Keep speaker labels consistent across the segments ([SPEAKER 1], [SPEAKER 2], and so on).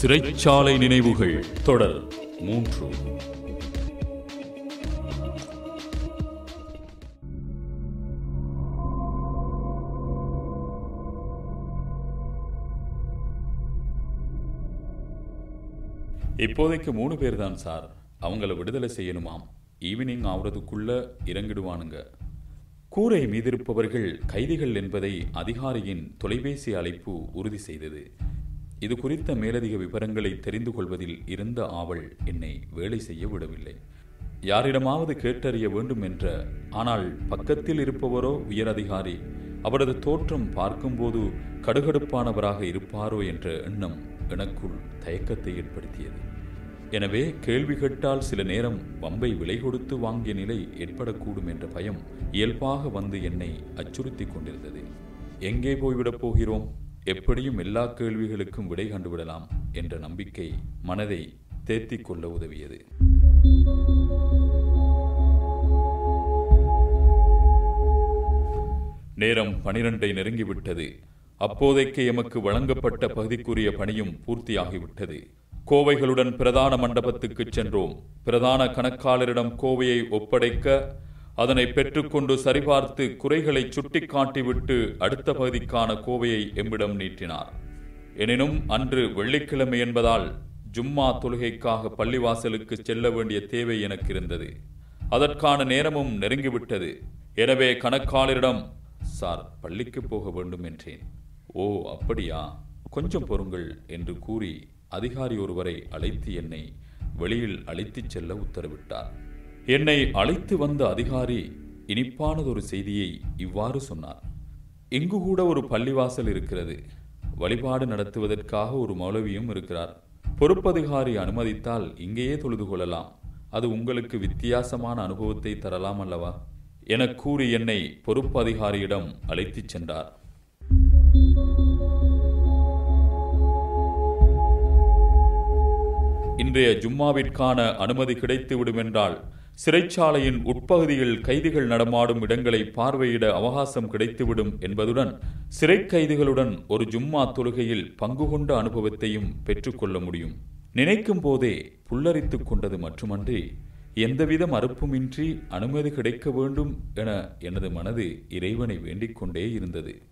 [SPEAKER 1] சிறைச்சாலை நினைவுகள் தொடர் மூன்று. இப்போதைக்கு மூணு பேர் தான் சார். அவங்கள விடுதலை செய்யணுமாம். ஈவினிங் ஆகுறதுக்குள்ள இறங்கிடுவானுங்க. கூரை மீதிருப்பவர்கள் கைதிகள் என்பதை அதிகாரியின் தொலைபேசி அழைப்பு உறுதி செய்தது. இது குறித்த மேலதிக விவரங்களை தெரிந்து கொள்வதில் இருந்த ஆவல் என்னை வேலை செய்ய விடவில்லை. யாரிடமாவது கேட்டறிய வேண்டும் என்ற ஆனால் பக்கத்தில் இருப்பவரோ உயரதிகாரி அவரது தோற்றம் பார்க்கும்போது கடுகடுப்பானவராக இருப்பாரோ என்ற எண்ணம் எனக்குள் தயக்கத்தை ஏற்படுத்தியது. எனவே கேள்வி கேட்டால் சில நேரம் வம்பை விலை கொடுத்து வாங்கிய நிலை ஏற்படக்கூடும் என்ற பயம் இயல்பாக வந்து என்னை அச்சுறுத்தி கொண்டிருந்தது. எங்கே போய்விடப் போகிறோம்? எப்படியும் எல்லா கேள்விகளுக்கும் விடை கண்டுவிடலாம் என்ற நம்பிக்கை மனதை தேத்திக் கொள்ள உதவியது. நேரம் பனிரெண்டை நெருங்கிவிட்டது. அப்போதைக்கு எமக்கு வழங்கப்பட்ட பகுதிக்குரிய பணியும் பூர்த்தியாகிவிட்டது. கோவைகளுடன் பிரதான மண்டபத்துக்கு சென்றோம். பிரதான கணக்காளரிடம் கோவையை ஒப்படைக்க அதனை பெற்றுக்கொண்டு சரிபார்த்து குறைகளை சுட்டிக்காட்டிவிட்டு அடுத்த பகுதிக்கான கோவையை எம்மிடம் நீட்டினார். எனினும் அன்று வெள்ளிக்கிழமை என்பதால் ஜும்மா தொழுகைக்காக பள்ளிவாசலுக்கு செல்ல வேண்டிய தேவை எனக்கு இருந்தது. அதற்கான நேரமும் நெருங்கிவிட்டது. எனவே கணக்காளரிடம் சார் பள்ளிக்கு போக வேண்டும் என்றேன். ஓ அப்படியா? கொஞ்சம் பொறுங்கள் என்று கூறி அதிகாரி ஒருவரை அழைத்து என்னை வெளியில் அழைத்துச் செல்ல உத்தரவிட்டார். என்னை அழைத்து வந்த அதிகாரி இனிப்பானதொரு செய்தியை இவ்வாறு சொன்னார். இங்கு கூட ஒரு பள்ளிவாசல் இருக்கிறது. வழிபாடு நடத்துவதற்காக ஒரு மௌலவியும் இருக்கிறார். பொறுப்பதிகாரி அனுமதித்தால் இங்கேயே தொழுது கொள்ளலாம். அது உங்களுக்கு வித்தியாசமான அனுபவத்தை தரலாம் அல்லவா? என கூறி என்னை பொறுப்பு அதிகாரியிடம் அழைத்துச் சென்றார். இன்றைய ஜும்மாவிற்கான அனுமதி கிடைத்துவிடும் என்றால் சிறைச்சாலையின் உட்பகுதியில் கைதிகள் நடமாடும் இடங்களை பார்வையிட அவகாசம் கிடைத்துவிடும் என்பதுடன் சிறை கைதிகளுடன் ஒரு ஜும்மா தொழுகையில் பங்கு கொண்ட அனுபவத்தையும் பெற்றுக்கொள்ள முடியும். நினைக்கும் போதே புல்லரித்துக் கொண்டது மட்டுமன்றி எந்தவித மறுப்புமின்றி அனுமதி கிடைக்க வேண்டும் என எனது மனது இறைவனை வேண்டிக் கொண்டே இருந்தது.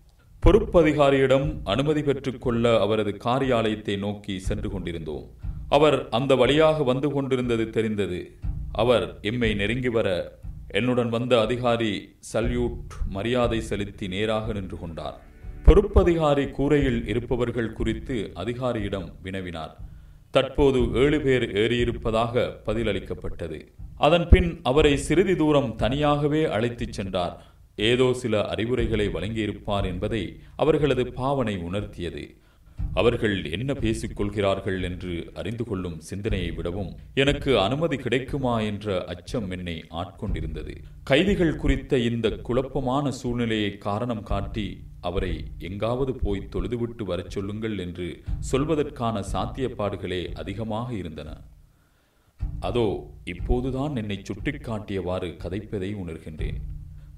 [SPEAKER 1] பொறுப்பதிகாரியிடம் அனுமதி பெற்றுக்கொள்ள அவரது காரியாலயத்தை நோக்கி சென்று கொண்டிருந்தோம். அவர் அந்த வழியாக வந்து கொண்டிருந்தது தெரிந்தது. அவர் எம்மை நெருங்கி வர என்னுடன் வந்த அதிகாரி சல்யூட் மரியாதை செலுத்தி நேராக நின்று கொண்டார். பொறுப்பதிகாரி கூரையில் இருப்பவர்கள் குறித்து அதிகாரியிடம் வினவினார். தற்போது ஏழு பேர் ஏறியிருப்பதாக பதிலளிக்கப்பட்டது. அதன் பின் அவரை சிறிது தூரம் தனியாகவே அழைத்துச் சென்றார். ஏதோ சில அறிவுரைகளை வழங்கியிருப்பார் என்பதை அவர்களது பாவனை உணர்த்தியது. அவர்கள் என்ன பேசிக் கொள்கிறார்கள் என்று அறிந்து கொள்ளும் சிந்தனையை விடவும் எனக்கு அனுமதி கிடைக்குமா என்ற அச்சம் என்னை ஆட்கொண்டிருந்தது. கைதிகள் குறித்த இந்த குழப்பமான சூழ்நிலையை காரணம் காட்டி அவரை எங்காவது போய் தொழுதுவிட்டு வரச் சொல்லுங்கள் என்று சொல்வதற்கான சாத்தியப்பாடுகளே அதிகமாக இருந்தன. அதோ இப்போதுதான் என்னை சுட்டிக்காட்டியவாறு கதைப்பதை உணர்கின்றேன்.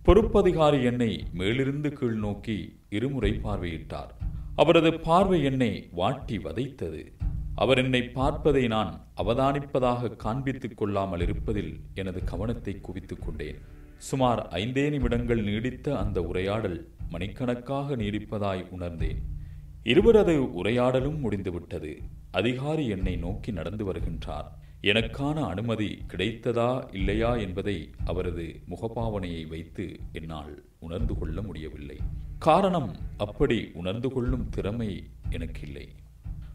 [SPEAKER 1] பொறுப்பதிகாரி என்னை மேலிருந்து கீழ் நோக்கி இருமுறை பார்வையிட்டார். அவரது பார்வை என்னை வாட்டி வதைத்தது. அவர் என்னை பார்ப்பதை நான் அவதானிப்பதாக காண்பித்துக் கொள்ளாமல் இருப்பதில் எனது கவனத்தை குவித்துக் கொண்டேன். சுமார் ஐந்தே நிமிடங்கள் நீடித்த அந்த உரையாடல் மணிக்கணக்காக நீடிப்பதாய் உணர்ந்தேன். இருவரது உரையாடலும் முடிந்துவிட்டது. அதிகாரி என்னை நோக்கி நடந்து வருகின்றார். எனக்கான அனுமதி கிடைத்ததா இல்லையா என்பதை அவரது முகபாவனையை வைத்து என்னால் உணர்ந்து கொள்ள முடியவில்லை. காரணம் அப்படி உணர்ந்து கொள்ளும் திறமை எனக்கு இல்லை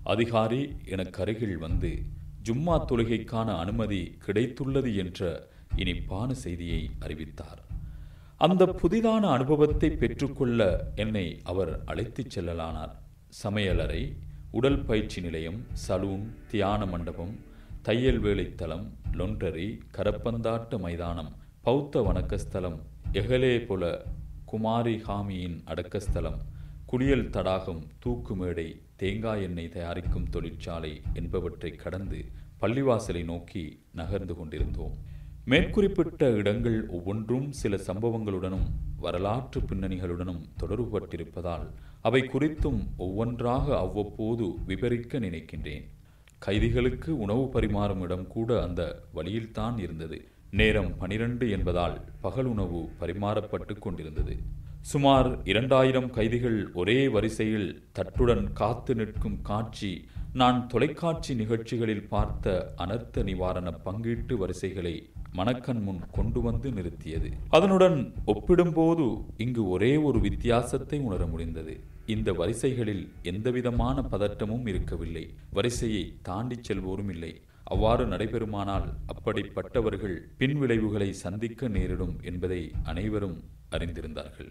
[SPEAKER 1] அதிகாரி எனக்கு அருகில் வந்து ஜும்மா தொழுகைக்கான அனுமதி கிடைத்துள்ளது என்ற இனிப்பான செய்தியை அறிவித்தார். அந்த புதிதான அனுபவத்தை பெற்றுக்கொள்ள என்னை அவர் அழைத்துச் செல்லலானார். சமையலறை உடல் பயிற்சி நிலையம் சலூன் தியான மண்டபம் தையல் வேலைத்தலம் லொன்றரி கரப்பந்தாட்ட மைதானம் பௌத்த வணக்கஸ்தலம் எகலே போல குமாரி ஹாமியின் அடக்கஸ்தலம் குளியல் தடாகம் தூக்கு மேடை தேங்காய் எண்ணெய் தயாரிக்கும் தொழிற்சாலை என்பவற்றை கடந்து பள்ளிவாசலை நோக்கி நகர்ந்து கொண்டிருந்தோம். மேற்குறிப்பிட்ட இடங்கள் ஒவ்வொன்றும் சில சம்பவங்களுடனும் வரலாற்று பின்னணிகளுடனும் தொடர்புபட்டிருப்பதால் அவை குறித்தும் ஒவ்வொன்றாக அவ்வப்போது விபரிக்க நினைக்கின்றேன். கைதிகளுக்கு உணவு பரிமாறும் இடம் கூட அந்த வழியில்தான் இருந்தது. நேரம் பனிரெண்டு என்பதால் பகல் உணவு பரிமாறப்பட்டு கொண்டிருந்தது. சுமார் இரண்டாயிரம் கைதிகள் ஒரே வரிசையில் தட்டுடன் காத்து நிற்கும் காட்சி நான் தொலைக்காட்சி நிகழ்ச்சிகளில் பார்த்த அனர்த்த நிவாரண பங்கீட்டு வரிசைகளை மணக்கண் முன் கொண்டு வந்து நிறுத்தியது. அதனுடன் ஒப்பிடும்போது இங்கு ஒரே ஒரு வித்தியாசத்தை உணர முடிந்தது. இந்த வரிசைகளில் எந்தவிதமான பதட்டமும் இருக்கவில்லை. வரிசையை தாண்டிச் செல்வோரும் இல்லை அவ்வாறு நடைபெறுமானால் அப்படிப்பட்டவர்கள் பின்விளைவுகளை சந்திக்க நேரிடும் என்பதை அனைவரும் அறிந்திருந்தார்கள்.